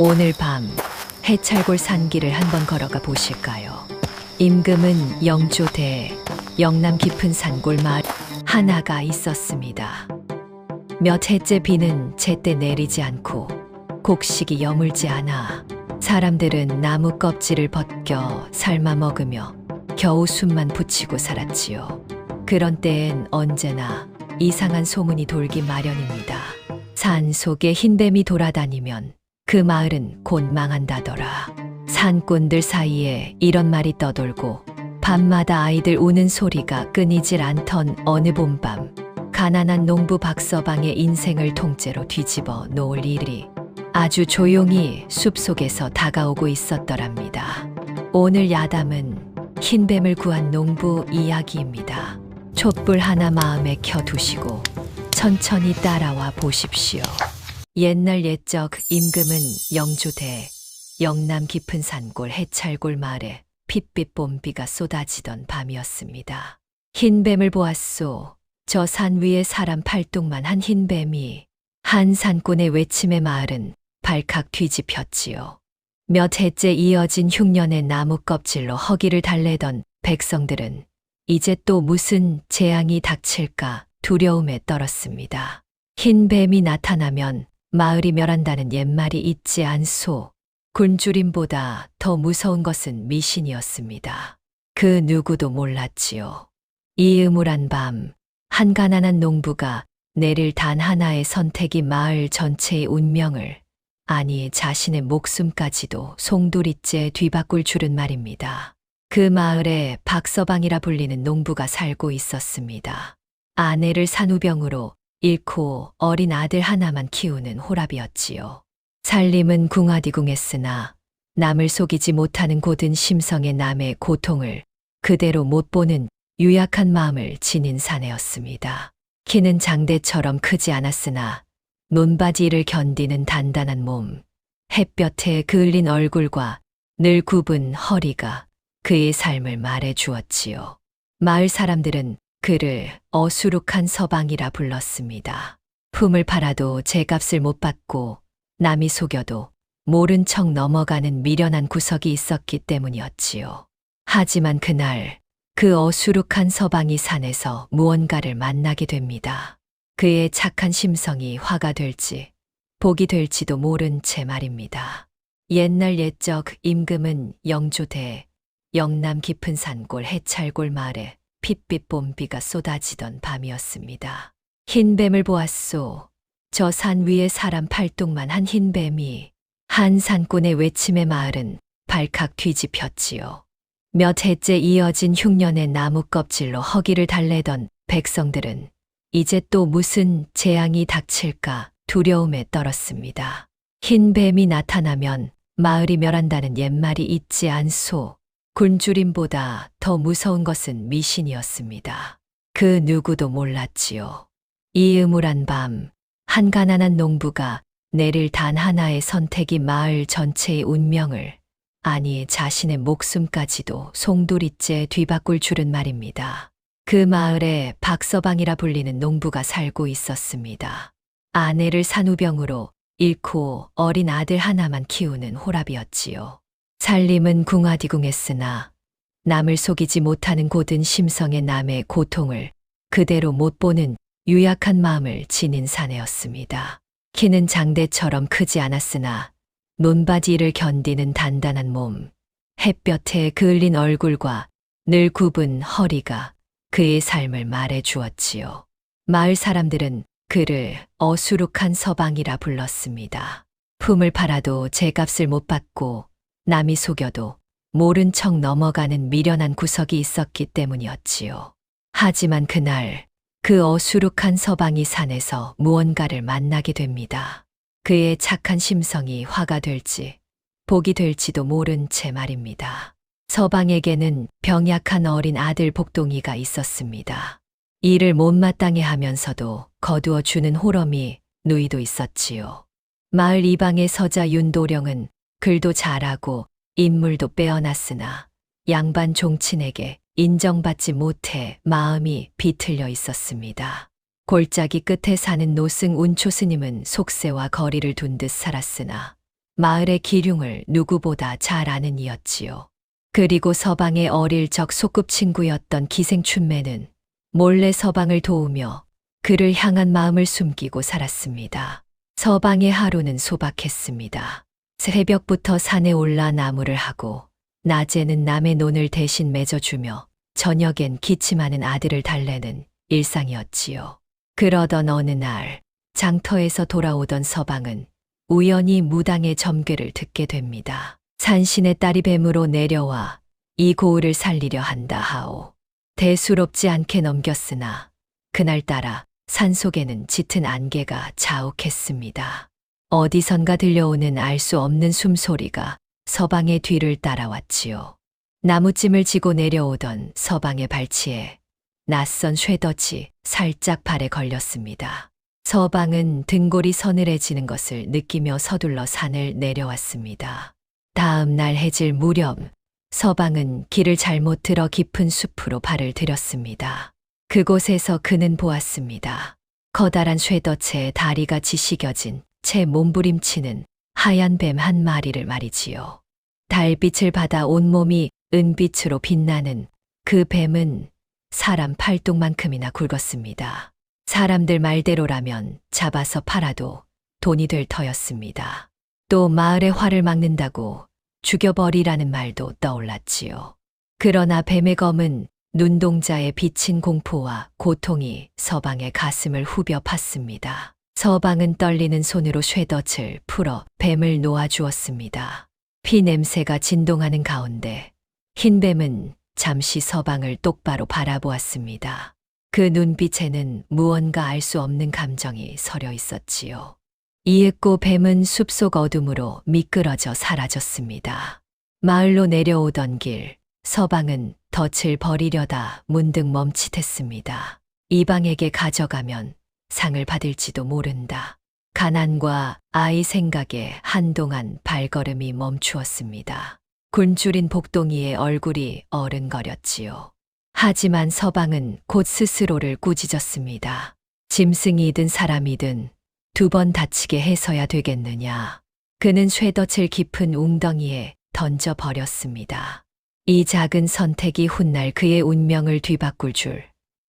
오늘 밤 해찰골 산길을 한번 걸어가 보실까요? 임금은 영조대 영남 깊은 산골 마을 하나가 있었습니다. 몇 해째 비는 제때 내리지 않고 곡식이 여물지 않아 사람들은 나무 껍질을 벗겨 삶아 먹으며 겨우 숨만 붙이고 살았지요. 그런 때엔 언제나 이상한 소문이 돌기 마련입니다. 산 속에 흰뱀이 돌아다니면 그 마을은 곧 망한다더라. 산꾼들 사이에 이런 말이 떠돌고 밤마다 아이들 우는 소리가 끊이질 않던 어느 봄밤 가난한 농부 박서방의 인생을 통째로 뒤집어 놓을 일이 아주 조용히 숲속에서 다가오고 있었더랍니다. 오늘 야담은 흰뱀을 구한 농부 이야기입니다. 촛불 하나 마음에 켜두시고 천천히 따라와 보십시오. 옛날 옛적 임금은 영조대 영남 깊은 산골 해찰골 마을에 핏빛 봄비가 쏟아지던 밤이었습니다. 흰 뱀을 보았소. 저 산 위에 사람 팔뚝만 한 흰 뱀이 한 산꾼의 외침에 마을은 발칵 뒤집혔지요. 몇 해째 이어진 흉년의 나무 껍질로 허기를 달래던 백성들은 이제 또 무슨 재앙이 닥칠까 두려움에 떨었습니다. 흰 뱀이 나타나면 마을이 멸한다는 옛말이 있지 않소. 굶주림보다 더 무서운 것은 미신이었습니다. 그 누구도 몰랐지요. 이 음울한 밤, 한 가난한 농부가 내릴 단 하나의 선택이 마을 전체의 운명을, 아니 자신의 목숨까지도 송두리째 뒤바꿀 줄은 말입니다. 그 마을에 박서방이라 불리는 농부가 살고 있었습니다. 아내를 산후병으로 잃고 어린 아들 하나만 키우는 호랍이었지요. 살림은 궁하디궁했으나 남을 속이지 못하는 고든 심성의 남의 고통을 그대로 못 보는 유약한 마음을 지닌 사내였습니다. 키는 장대처럼 크지 않았으나 논바지를 견디는 단단한 몸, 햇볕에 그을린 얼굴과 늘 굽은 허리가 그의 삶을 말해 주었지요. 마을 사람들은 그를 어수룩한 서방이라 불렀습니다. 품을 팔아도 제 값을 못 받고 남이 속여도 모른 척 넘어가는 미련한 구석이 있었기 때문이었지요. 하지만 그날 그 어수룩한 서방이 산에서 무언가를 만나게 됩니다. 그의 착한 심성이 화가 될지 복이 될지도 모른 채 말입니다. 옛날 옛적 임금은 영조대 영남 깊은 산골 해찰골 마을에 핏빛 봄비가 쏟아지던 밤이었습니다. 흰 뱀을 보았소. 저 산 위에 사람 팔뚝만 한 흰 뱀이 한 산꾼의 외침의 마을은 발칵 뒤집혔지요. 몇 해째 이어진 흉년의 나무 껍질로 허기를 달래던 백성들은 이제 또 무슨 재앙이 닥칠까 두려움에 떨었습니다. 흰 뱀이 나타나면 마을이 멸한다는 옛말이 있지 않소. 굶주림보다 더 무서운 것은 미신이었습니다. 그 누구도 몰랐지요. 이 음울한 밤, 한 가난한 농부가 내릴 단 하나의 선택이 마을 전체의 운명을, 아니 자신의 목숨까지도 송두리째 뒤바꿀 줄은 말입니다. 그 마을에 박서방이라 불리는 농부가 살고 있었습니다. 아내를 산후병으로 잃고 어린 아들 하나만 키우는 호랍이었지요. 살림은 궁하디궁했으나 남을 속이지 못하는 고든 심성의 남의 고통을 그대로 못 보는 유약한 마음을 지닌 사내였습니다. 키는 장대처럼 크지 않았으나 논바지를 견디는 단단한 몸, 햇볕에 그을린 얼굴과 늘 굽은 허리가 그의 삶을 말해 주었지요. 마을 사람들은 그를 어수룩한 서방이라 불렀습니다. 품을 팔아도 제값을 못 받고 남이 속여도 모른 척 넘어가는 미련한 구석이 있었기 때문이었지요. 하지만 그날 그 어수룩한 서방이 산에서 무언가를 만나게 됩니다. 그의 착한 심성이 화가 될지 복이 될지도 모른 채 말입니다. 서방에게는 병약한 어린 아들 복동이가 있었습니다. 일을 못마땅해 하면서도 거두어 주는 호럼이 누이도 있었지요. 마을 이방의 서자 윤도령은 글도 잘하고 인물도 빼어났으나 양반 종친에게 인정받지 못해 마음이 비틀려 있었습니다. 골짜기 끝에 사는 노승 운초 스님은 속세와 거리를 둔 듯 살았으나 마을의 기륭을 누구보다 잘 아는 이였지요. 그리고 서방의 어릴 적 소꿉친구였던 기생춘매는 몰래 서방을 도우며 그를 향한 마음을 숨기고 살았습니다. 서방의 하루는 소박했습니다. 새벽부터 산에 올라 나무를 하고 낮에는 남의 논을 대신 맺어주며 저녁엔 기침하는 아들을 달래는 일상이었지요. 그러던 어느 날 장터에서 돌아오던 서방은 우연히 무당의 점괘를 듣게 됩니다. 산신의 딸이 뱀으로 내려와 이 고을을 살리려 한다 하오. 대수롭지 않게 넘겼으나 그날따라 산속에는 짙은 안개가 자욱했습니다. 어디선가 들려오는 알 수 없는 숨소리가 서방의 뒤를 따라왔지요. 나무찜을 지고 내려오던 서방의 발치에 낯선 쇠덫이 살짝 발에 걸렸습니다. 서방은 등골이 서늘해지는 것을 느끼며 서둘러 산을 내려왔습니다. 다음 날 해질 무렵 서방은 길을 잘못 들어 깊은 숲으로 발을 들였습니다. 그곳에서 그는 보았습니다. 커다란 쇠덫에 다리가 지시겨진 채 몸부림치는 하얀 뱀 한 마리를 말이지요. 달빛을 받아 온몸이 은빛으로 빛나는 그 뱀은 사람 팔뚝만큼이나 굵었습니다. 사람들 말대로라면 잡아서 팔아도 돈이 될 터였습니다. 또 마을의 화를 막는다고 죽여버리라는 말도 떠올랐지요. 그러나 뱀의 검은 눈동자에 비친 공포와 고통이 서방의 가슴을 후벼 팠습니다. 서방은 떨리는 손으로 쇠덫을 풀어 뱀을 놓아주었습니다. 피 냄새가 진동하는 가운데 흰 뱀은 잠시 서방을 똑바로 바라보았습니다. 그 눈빛에는 무언가 알 수 없는 감정이 서려 있었지요. 이윽고 뱀은 숲속 어둠으로 미끄러져 사라졌습니다. 마을로 내려오던 길, 서방은 덫을 버리려다 문득 멈칫했습니다. 이방에게 가져가면 상을 받을지도 모른다. 가난과 아이 생각에 한동안 발걸음이 멈추었습니다. 굶주린 복동이의 얼굴이 어른거렸지요. 하지만 서방은 곧 스스로를 꾸짖었습니다. 짐승이든 사람이든 두 번 다치게 해서야 되겠느냐. 그는 쇠덫을 깊은 웅덩이에 던져버렸습니다. 이 작은 선택이 훗날 그의 운명을 뒤바꿀 줄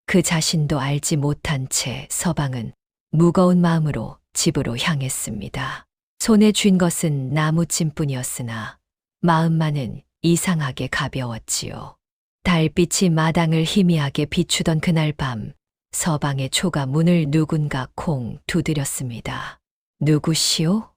그 자신도 알지 못한 채 서방은 무거운 마음으로 집으로 향했습니다. 손에 쥔 것은 나무찜뿐이었으나 마음만은 이상하게 가벼웠지요. 달빛이 마당을 희미하게 비추던 그날 밤 서방의 초가 문을 누군가 콩 두드렸습니다. 누구시오?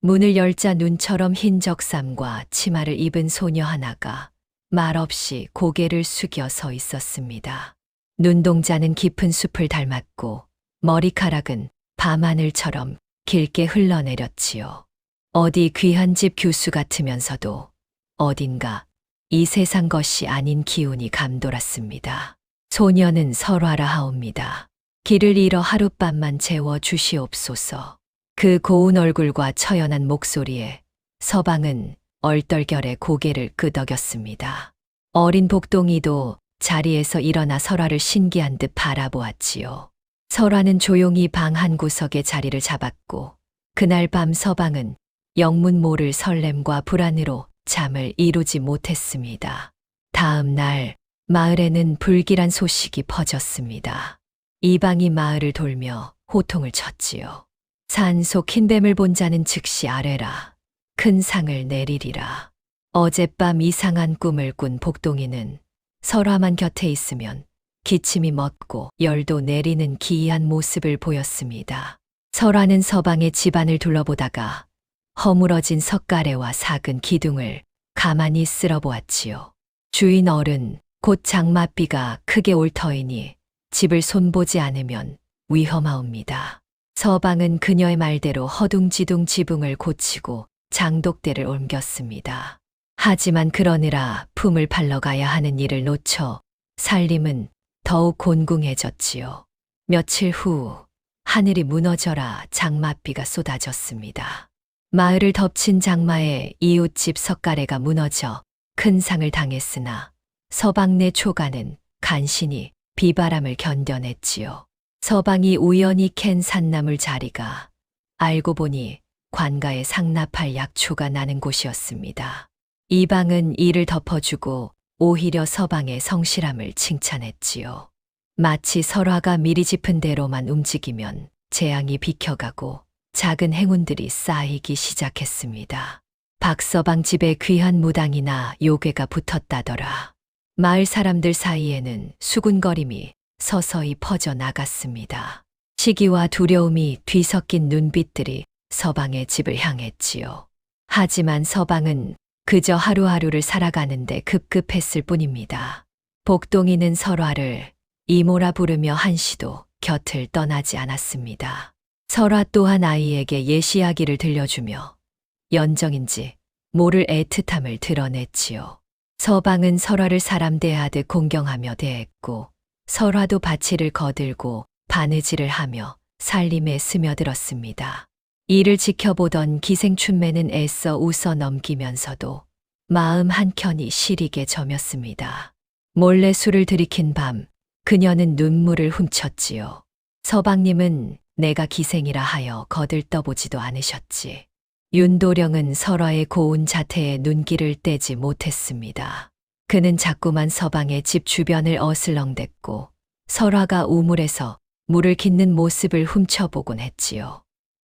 문을 열자 눈처럼 흰 적삼과 치마를 입은 소녀 하나가 말없이 고개를 숙여 서 있었습니다. 눈동자는 깊은 숲을 닮았고 머리카락은 밤하늘처럼 길게 흘러내렸지요. 어디 귀한 집 교수 같으면서도 어딘가 이 세상 것이 아닌 기운이 감돌았습니다. 소녀는 설화라 하옵니다. 길을 잃어 하룻밤만 재워 주시옵소서. 그 고운 얼굴과 처연한 목소리에 서방은 얼떨결에 고개를 끄덕였습니다. 어린 복동이도 자리에서 일어나 설화를 신기한 듯 바라보았지요. 설화는 조용히 방 한 구석에 자리를 잡았고 그날 밤 서방은 영문 모를 설렘과 불안으로 잠을 이루지 못했습니다. 다음 날 마을에는 불길한 소식이 퍼졌습니다. 이방이 마을을 돌며 호통을 쳤지요. 산속 흰뱀을 본 자는 즉시 아래라. 큰 상을 내리리라. 어젯밤 이상한 꿈을 꾼 복동이는 설화만 곁에 있으면 기침이 멎고 열도 내리는 기이한 모습을 보였습니다. 설화는 서방의 집안을 둘러보다가 허물어진 석가래와 작은 기둥을 가만히 쓸어보았지요. 주인 어른, 곧 장맛비가 크게 올 터이니 집을 손보지 않으면 위험하옵니다. 서방은 그녀의 말대로 허둥지둥 지붕을 고치고 장독대를 옮겼습니다. 하지만 그러느라 품을 팔러 가야 하는 일을 놓쳐 살림은 더욱 곤궁해졌지요. 며칠 후 하늘이 무너져라 장맛비가 쏟아졌습니다. 마을을 덮친 장마에 이웃집 석가래가 무너져 큰 상을 당했으나 서방네 초가는 간신히 비바람을 견뎌냈지요. 서방이 우연히 캔 산나물 자리가 알고 보니 관가에 상납할 약초가 나는 곳이었습니다. 이방은 이를 덮어주고 오히려 서방의 성실함을 칭찬했지요. 마치 설화가 미리 짚은 대로만 움직이면 재앙이 비켜가고 작은 행운들이 쌓이기 시작했습니다. 박서방 집에 귀한 무당이나 요괴가 붙었다더라. 마을 사람들 사이에는 수군거림이 서서히 퍼져 나갔습니다. 시기와 두려움이 뒤섞인 눈빛들이 서방의 집을 향했지요. 하지만 서방은 그저 하루하루를 살아가는데 급급했을 뿐입니다. 복동이는 설화를 이모라 부르며 한시도 곁을 떠나지 않았습니다. 설화 또한 아이에게 예시야기를 들려주며 연정인지 모를 애틋함을 드러냈지요. 서방은 설화를 사람 대하듯 공경하며 대했고 설화도 바치를 거들고 바느질을 하며 살림에 스며들었습니다. 이를 지켜보던 기생춘매는 애써 웃어 넘기면서도 마음 한켠이 시리게 저몄습니다. 몰래 술을 들이킨 밤 그녀는 눈물을 훔쳤지요. 서방님은 내가 기생이라 하여 거들떠보지도 않으셨지. 윤도령은 설화의 고운 자태에 눈길을 떼지 못했습니다. 그는 자꾸만 서방의 집 주변을 어슬렁댔고 설화가 우물에서 물을 깃는 모습을 훔쳐보곤 했지요.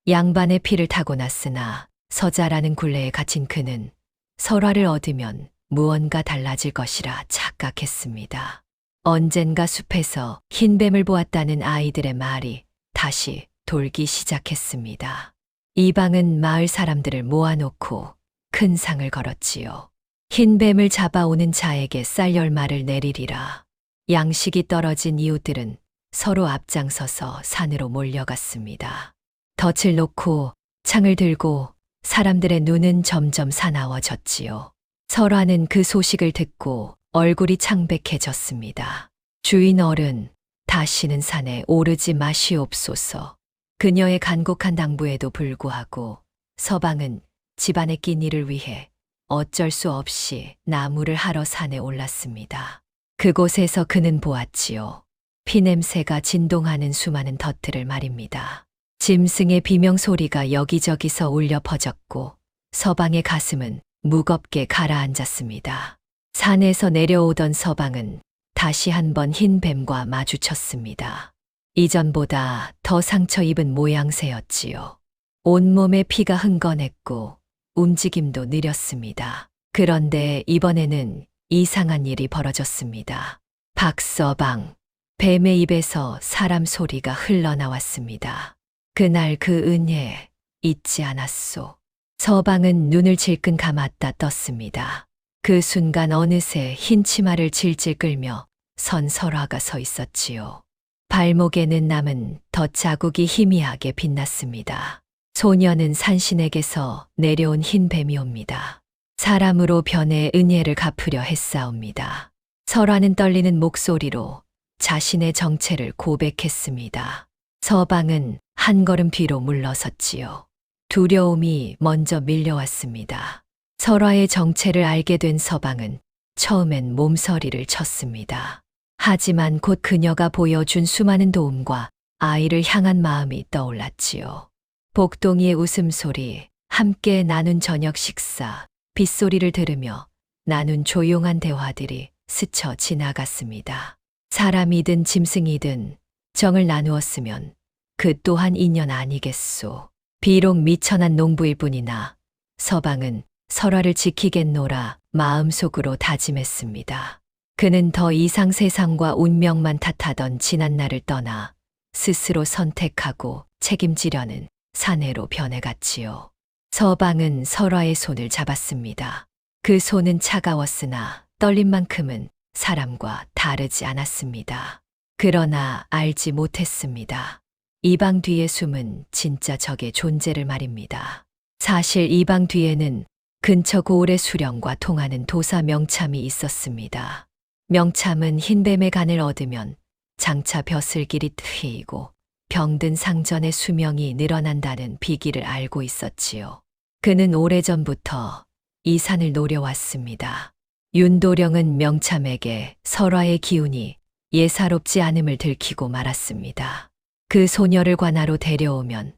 양반의 피를 타고 났으나 서자라는 굴레에 갇힌 그는 설화를 얻으면 무언가 달라질 것이라 착각했습니다. 언젠가 숲에서 흰 뱀을 보았다는 아이들의 말이 다시 돌기 시작했습니다. 이방은 마을 사람들을 모아놓고 큰 상을 걸었지요. 흰 뱀을 잡아오는 자에게 쌀 열마를 내리리라. 양식이 떨어진 이웃들은 서로 앞장서서 산으로 몰려갔습니다. 덫을 놓고 창을 들고 사람들의 눈은 점점 사나워졌지요. 설화는 그 소식을 듣고 얼굴이 창백해졌습니다. 주인 어른, 다시는 산에 오르지 마시옵소서. 그녀의 간곡한 당부에도 불구하고 서방은 집안의 끼니를 위해 어쩔 수 없이 나무를 하러 산에 올랐습니다. 그곳에서 그는 보았지요. 피냄새가 진동하는 수많은 덫들을 말입니다. 짐승의 비명 소리가 여기저기서 울려 퍼졌고 서방의 가슴은 무겁게 가라앉았습니다. 산에서 내려오던 서방은 다시 한번 흰 뱀과 마주쳤습니다. 이전보다 더 상처 입은 모양새였지요. 온몸에 피가 흥건했고 움직임도 느렸습니다. 그런데 이번에는 이상한 일이 벌어졌습니다. 박서방, 뱀의 입에서 사람 소리가 흘러나왔습니다. 그날 그 은혜 잊지 않았소. 서방은 눈을 질끈 감았다 떴습니다. 그 순간 어느새 흰 치마를 질질 끌며 선 설화가 서 있었지요. 발목에는 남은 덧 자국이 희미하게 빛났습니다. 소녀는 산신에게서 내려온 흰 뱀이 옵니다. 사람으로 변해 은혜를 갚으려 했사옵니다. 설화는 떨리는 목소리로 자신의 정체를 고백했습니다. 서방은 한 걸음 뒤로 물러섰지요. 두려움이 먼저 밀려왔습니다. 설화의 정체를 알게 된 서방은 처음엔 몸서리를 쳤습니다. 하지만 곧 그녀가 보여준 수많은 도움과 아이를 향한 마음이 떠올랐지요. 복동이의 웃음소리, 함께 나눈 저녁 식사, 빗소리를 들으며 나눈 조용한 대화들이 스쳐 지나갔습니다. 사람이든 짐승이든 정을 나누었으면 그 또한 인연 아니겠소. 비록 미천한 농부일 뿐이나 서방은 설화를 지키겠노라 마음속으로 다짐했습니다. 그는 더 이상 세상과 운명만 탓하던 지난 날을 떠나 스스로 선택하고 책임지려는 사내로 변해갔지요. 서방은 설화의 손을 잡았습니다. 그 손은 차가웠으나 떨린 만큼은 사람과 다르지 않았습니다. 그러나 알지 못했습니다. 이 방 뒤의 숨은 진짜 적의 존재를 말입니다. 사실 이 방 뒤에는 근처 고을의 수령과 통하는 도사 명참이 있었습니다. 명참은 흰뱀의 간을 얻으면 장차 벼슬길이 트이고 병든 상전의 수명이 늘어난다는 비기를 알고 있었지요. 그는 오래전부터 이 산을 노려왔습니다. 윤도령은 명참에게 설화의 기운이 예사롭지 않음을 들키고 말았습니다. 그 소녀를 관하로 데려오면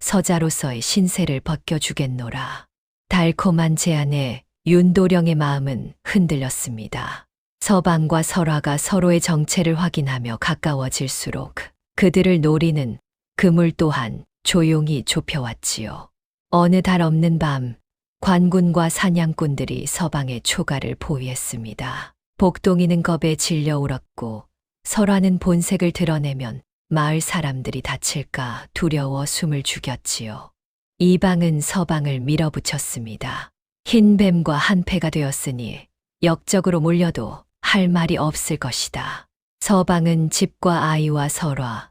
서자로서의 신세를 벗겨주겠노라. 달콤한 제안에 윤도령의 마음은 흔들렸습니다. 서방과 설화가 서로의 정체를 확인하며 가까워질수록 그들을 노리는 그물 또한 조용히 좁혀왔지요. 어느 달 없는 밤, 관군과 사냥꾼들이 서방의 초가를 포위했습니다. 복동이는 겁에 질려 울었고 설화는 본색을 드러내면 마을 사람들이 다칠까 두려워 숨을 죽였지요. 이방은 서방을 밀어붙였습니다. 흰 뱀과 한패가 되었으니 역적으로 몰려도 할 말이 없을 것이다. 서방은 집과 아이와 설화,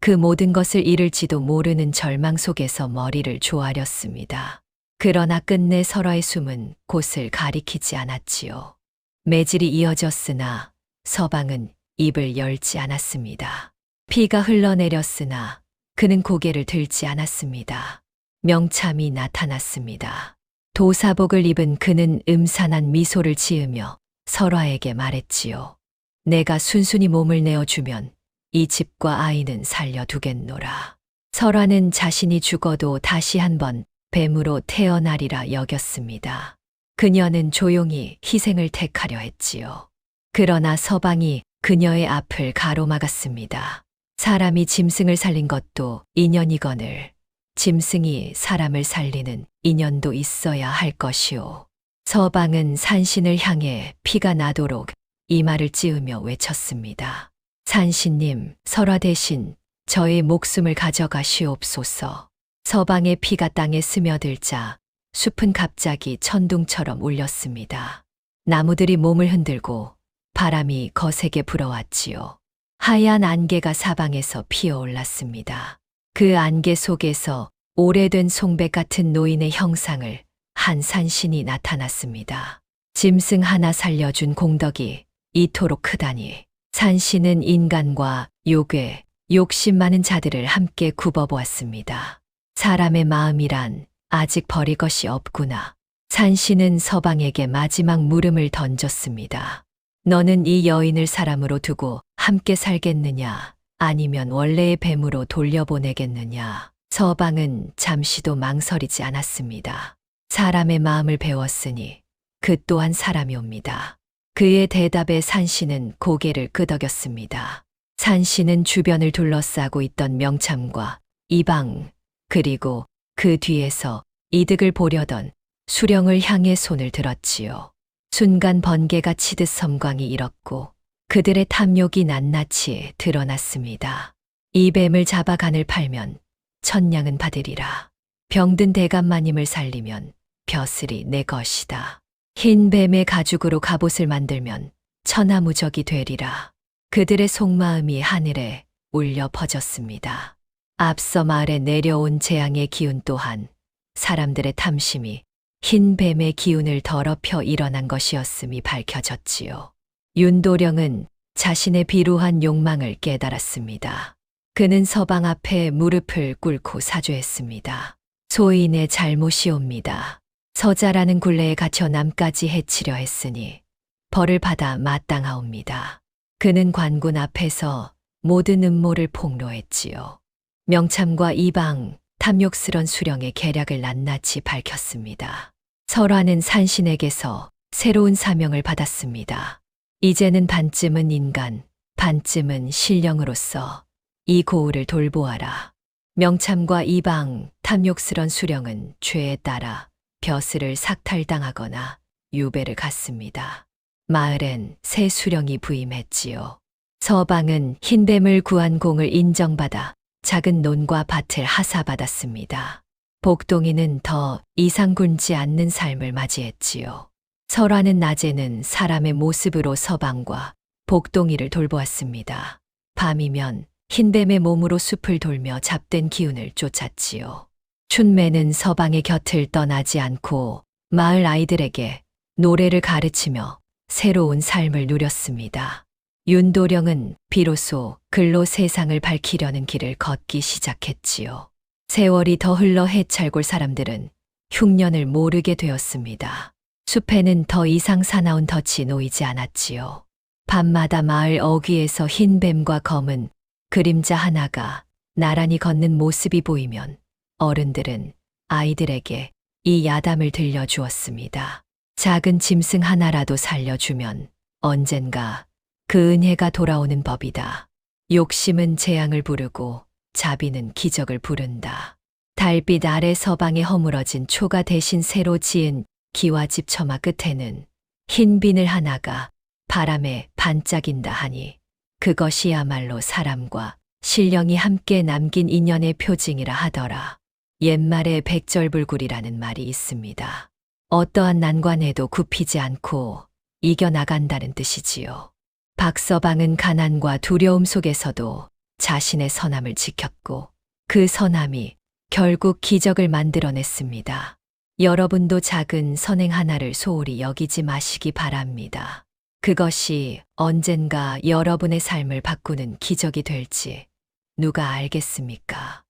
그 모든 것을 잃을지도 모르는 절망 속에서 머리를 조아렸습니다. 그러나 끝내 설화의 숨은 곳을 가리키지 않았지요. 매질이 이어졌으나 서방은 입을 열지 않았습니다. 피가 흘러내렸으나 그는 고개를 들지 않았습니다. 명참이 나타났습니다. 도사복을 입은 그는 음산한 미소를 지으며 설화에게 말했지요. 내가 순순히 몸을 내어주면 이 집과 아이는 살려두겠노라. 설화는 자신이 죽어도 다시 한번 뱀으로 태어나리라 여겼습니다. 그녀는 조용히 희생을 택하려 했지요. 그러나 서방이 그녀의 앞을 가로막았습니다. 사람이 짐승을 살린 것도 인연이거늘 짐승이 사람을 살리는 인연도 있어야 할 것이오. 서방은 산신을 향해 피가 나도록 이마를 찌으며 외쳤습니다. 산신님, 설화 대신 저의 목숨을 가져가시옵소서. 서방의 피가 땅에 스며들자 숲은 갑자기 천둥처럼 울렸습니다. 나무들이 몸을 흔들고 바람이 거세게 불어왔지요. 하얀 안개가 사방에서 피어올랐습니다. 그 안개 속에서 오래된 송백 같은 노인의 형상을 한 산신이 나타났습니다. 짐승 하나 살려준 공덕이 이토록 크다니 산신은 인간과 요괴, 욕심 많은 자들을 함께 굽어보았습니다. 사람의 마음이란 아직 버릴 것이 없구나. 산신은 서방에게 마지막 물음을 던졌습니다. 너는 이 여인을 사람으로 두고 함께 살겠느냐, 아니면 원래의 뱀으로 돌려보내겠느냐. 서방은 잠시도 망설이지 않았습니다. 사람의 마음을 배웠으니 그 또한 사람이 옵니다. 그의 대답에 산신은 고개를 끄덕였습니다. 산신은 주변을 둘러싸고 있던 명참과 이방, 그리고 그 뒤에서 이득을 보려던 수령을 향해 손을 들었지요. 순간 번개가 치듯 섬광이 일었고 그들의 탐욕이 낱낱이 드러났습니다. 이 뱀을 잡아 간을 팔면 천냥은 받으리라. 병든 대감마님을 살리면 벼슬이 내 것이다. 흰 뱀의 가죽으로 갑옷을 만들면 천하무적이 되리라. 그들의 속마음이 하늘에 울려 퍼졌습니다. 앞서 마을에 내려온 재앙의 기운 또한 사람들의 탐심이 흰 뱀의 기운을 더럽혀 일어난 것이었음이 밝혀졌지요. 윤도령은 자신의 비루한 욕망을 깨달았습니다. 그는 서방 앞에 무릎을 꿇고 사죄했습니다. 소인의 잘못이옵니다. 서자라는 굴레에 갇혀 남까지 해치려 했으니 벌을 받아 마땅하옵니다. 그는 관군 앞에서 모든 음모를 폭로했지요. 명참과 이방, 탐욕스런 수령의 계략을 낱낱이 밝혔습니다. 설화는 산신에게서 새로운 사명을 받았습니다. 이제는 반쯤은 인간, 반쯤은 신령으로서 이 고을을 돌보아라. 명참과 이방, 탐욕스런 수령은 죄에 따라 벼슬을 삭탈당하거나 유배를 갔습니다. 마을엔 새 수령이 부임했지요. 서방은 흰뱀을 구한 공을 인정받아 작은 논과 밭을 하사받았습니다. 복동이는 더 이상 굶지 않는 삶을 맞이했지요. 설화는 낮에는 사람의 모습으로 서방과 복동이를 돌보았습니다. 밤이면 흰뱀의 몸으로 숲을 돌며 잡된 기운을 쫓았지요. 춘매는 서방의 곁을 떠나지 않고 마을 아이들에게 노래를 가르치며 새로운 삶을 누렸습니다. 윤도령은 비로소 글로 세상을 밝히려는 길을 걷기 시작했지요. 세월이 더 흘러 해찰골 사람들은 흉년을 모르게 되었습니다. 숲에는 더 이상 사나운 덫이 놓이지 않았지요. 밤마다 마을 어귀에서 흰 뱀과 검은 그림자 하나가 나란히 걷는 모습이 보이면 어른들은 아이들에게 이 야담을 들려주었습니다. 작은 짐승 하나라도 살려주면 언젠가 그 은혜가 돌아오는 법이다. 욕심은 재앙을 부르고 자비는 기적을 부른다. 달빛 아래 서방에 허물어진 초가 대신 새로 지은 기와집 처마 끝에는 흰 비늘 하나가 바람에 반짝인다 하니 그것이야말로 사람과 신령이 함께 남긴 인연의 표징이라 하더라. 옛말에 백절불굴이라는 말이 있습니다. 어떠한 난관에도 굽히지 않고 이겨나간다는 뜻이지요. 박서방은 가난과 두려움 속에서도 자신의 선함을 지켰고 그 선함이 결국 기적을 만들어냈습니다. 여러분도 작은 선행 하나를 소홀히 여기지 마시기 바랍니다. 그것이 언젠가 여러분의 삶을 바꾸는 기적이 될지 누가 알겠습니까?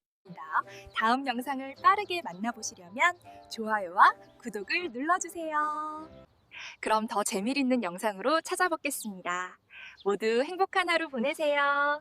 다음 영상을 빠르게 만나보시려면 좋아요와 구독을 눌러주세요. 그럼 더 재미있는 영상으로 찾아뵙겠습니다. 모두 행복한 하루 보내세요.